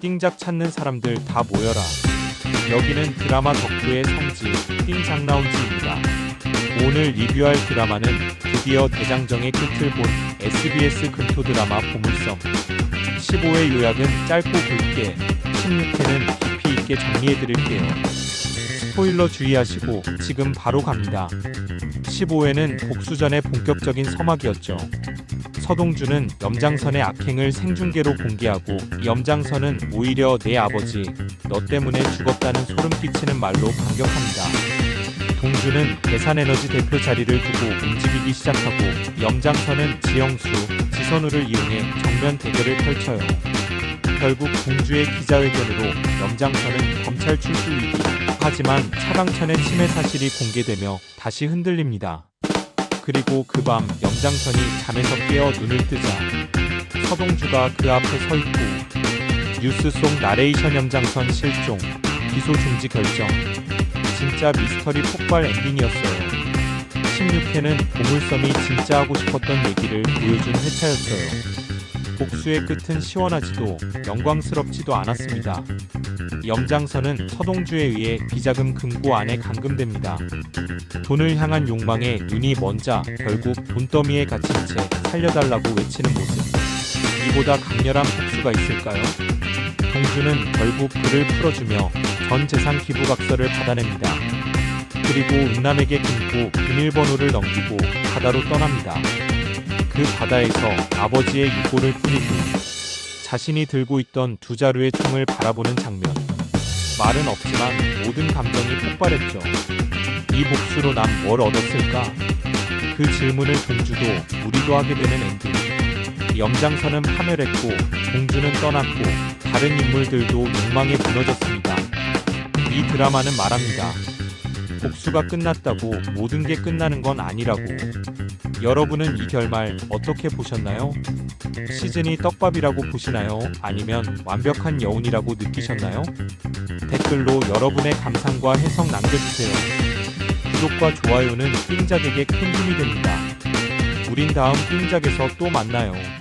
띵작 찾는 사람들 다 모여라. 여기는 드라마 덕후의 성지 띵장라운지입니다. 오늘 리뷰할 드라마는 드디어 대장정의 끝을 본 SBS 금토 드라마 보물섬. 15회 요약은 짧고 굵게, 16회는 깊이 있게 정리해드릴게요. 스포일러 주의하시고 지금 바로 갑니다. 15회는 복수전의 본격적인 서막이었죠. 서동주는 염장선의 악행을 생중계로 공개하고 염장선은 오히려 내 아버지 너 때문에 죽었다는 소름 끼치는 말로 반격합니다. 동주는 대산에너지 대표 자리를 두고 움직이기 시작하고 염장선은 지영수, 지선우를 이용해 정면 대결을 펼쳐요. 결국 동주의 기자회견으로 염장선은 검찰 출두 위기 하지만 차강천의 침해 사실이 공개되며 다시 흔들립니다. 그리고 그밤 염장선이 잠에서 깨어 눈을 뜨자 서동주가 그 앞에 서 있고 뉴스 속 나레이션 염장선 실종 기소 중지 결정 진짜 미스터리 폭발 엔딩이었어요. 16회는 보물섬이 진짜 하고 싶었던 얘기를 보여준 회차였어요. 복수의 끝은 시원하지도 영광스럽지도 않았습니다. 염장선은 서동주에 의해 비자금 금고 안에 감금됩니다. 돈을 향한 욕망에 눈이 먼자 결국 돈더미에 갇힌 채 살려달라고 외치는 모습. 이보다 강렬한 복수가 있을까요? 동주는 결국 그를 풀어주며 전 재산 기부각서를 받아냅니다. 그리고 은남에게 끊고 비밀번호를 넘기고 바다로 떠납니다. 그 바다에서 아버지의 유골을 뿌리고 자신이 들고 있던 두 자루의 총을 바라보는 장면. 말은 없지만 모든 감정이 폭발했죠. 이 복수로 난 뭘 얻었을까? 그 질문을 동주도 우리도 하게 되는 엔딩. 염장선은 파멸했고 공주는 떠났고 다른 인물들도 욕망에 무너졌습니다. 이 드라마는 말합니다. 복수가 끝났다고 모든 게 끝나는 건 아니라고. 여러분은 이 결말 어떻게 보셨나요? 시즌이 떡밥이라고 보시나요? 아니면 완벽한 여운이라고 느끼셨나요? 댓글로 여러분의 감상과 해석 남겨주세요. 구독과 좋아요는 띵작에게 큰 힘이 됩니다. 우린 다음 띵작에서 또 만나요.